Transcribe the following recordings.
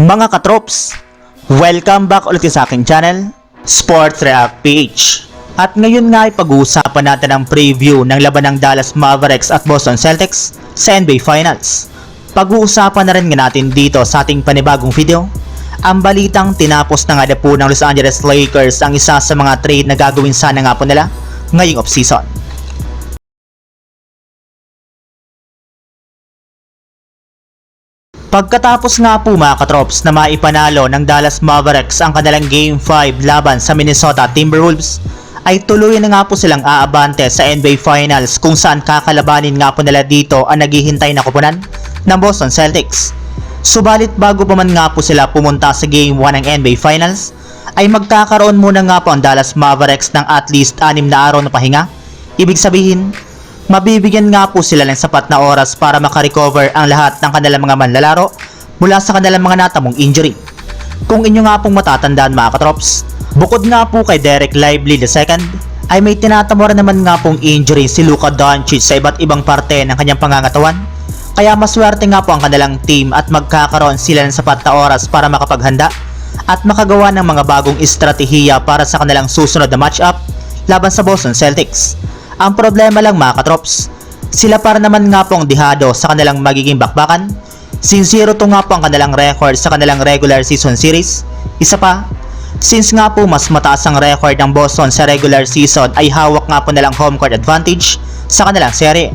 Mga katrops, welcome back ulit sa aking channel, Sports React PH. At ngayon nga ay pag-uusapan natin ang preview ng laban ng Dallas Mavericks at Boston Celtics sa NBA Finals. Pag-uusapan na rin nga natin dito sa ating panibagong video, ang balitang tinapos na nga na po ng Los Angeles Lakers ang isa sa mga trade na gagawin sana nga po nila ngayong offseason. Pagkatapos nga po mga katrops na maipanalo ng Dallas Mavericks ang kanilang Game 5 laban sa Minnesota Timberwolves, ay tuloy na nga po silang aabante sa NBA Finals kung saan kakalabanin nga po nila dito ang naghihintay na kupunan ng Boston Celtics. Subalit bago pa man nga po sila pumunta sa Game 1 ng NBA Finals, ay magkakaroon muna nga po ang Dallas Mavericks ng at least 6 na araw na pahinga. Ibig sabihin, mabibigyan nga po sila ng sapat na oras para makarecover ang lahat ng kanilang mga manlalaro mula sa kanilang mga natamong injury. Kung inyo nga pong matatandaan mga katrops, bukod nga po kay Derek Lively II, ay may tinatamo rin naman nga pong injury si Luka Doncic sa iba't ibang parte ng kanyang pangangatawan. Kaya maswerte nga po ang kanilang team at magkakaroon sila ng sapat na oras para makapaghanda at makagawa ng mga bagong estratehiya para sa kanilang susunod na matchup laban sa Boston Celtics. Ang problema lang mga katrops, sila para naman nga pong dihado sa kanilang magiging bakbakan. Since zero to nga po ang kanilang record sa kanilang regular season series. Isa pa, since nga po mas mataas ang record ng Boston sa regular season ay hawak nga po nilang home court advantage sa kanilang serye.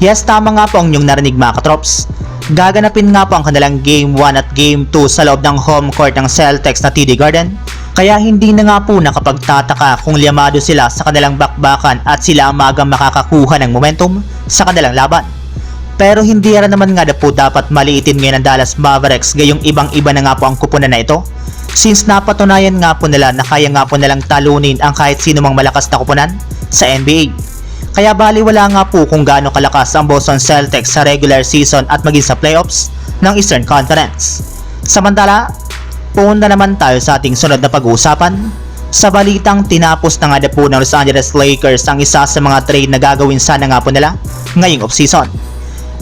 Yes, tama nga po ang inyong narinig mga katrops. Gaganapin nga po ang kanilang Game 1 at Game 2 sa loob ng home court ng Celtics na TD Garden. Kaya hindi na nga po nakapagtataka kung liamado sila sa kanilang bakbakan at sila ang magang makakakuha ng momentum sa kanilang laban. Pero hindi rin naman nga na po dapat maliitin ngayon ng Dallas Mavericks gayong ibang iba na nga po ang kupunan na ito. Since napatunayan nga po nila na kaya nga po nilang talunin ang kahit sino mang malakas na kupunan sa NBA. Kaya baliwala nga po kung gaano kalakas ang Boston Celtics sa regular season at maging sa playoffs ng Eastern Conference. Samantala, punta naman tayo sa ating sunod na pag-uusapan. Sa balitang tinapos na nga na po ng Los Angeles Lakers ang isa sa mga trade na gagawin sana nga po nila ngayong offseason.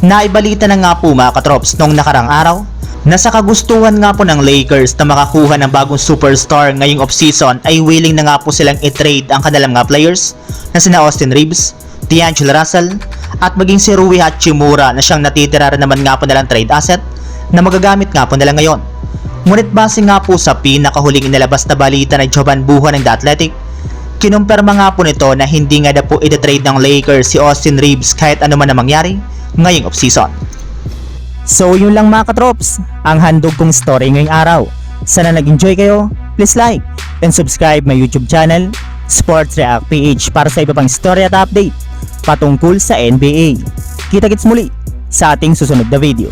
Naibalita na nga po mga katrops nung nakarang araw na sa kagustuhan nga po ng Lakers na makakuha ng bagong superstar ngayong offseason ay willing na nga po silang i-trade ang kanilang mga players na sina Austin Reeves, D'Angelo Russell at maging si Rui Hachimura na siyang natitira naman nga po nilang trade asset na magagamit nga po nila ngayon. Ngunit base nga po sa pinakahuling inilabas na balita ng Jovan Buha ng The Athletic, kinumpirma nga po nito na hindi nga na po ititrade ng Lakers si Austin Reeves kahit ano man ang mangyari ngayong offseason. So yun lang mga katrops, ang handog kong story ngayong araw. Sana nag-enjoy kayo, please like and subscribe my YouTube channel, Sports React PH para sa iba pang story at update patungkol sa NBA. Kita-kits muli sa ating susunod na video.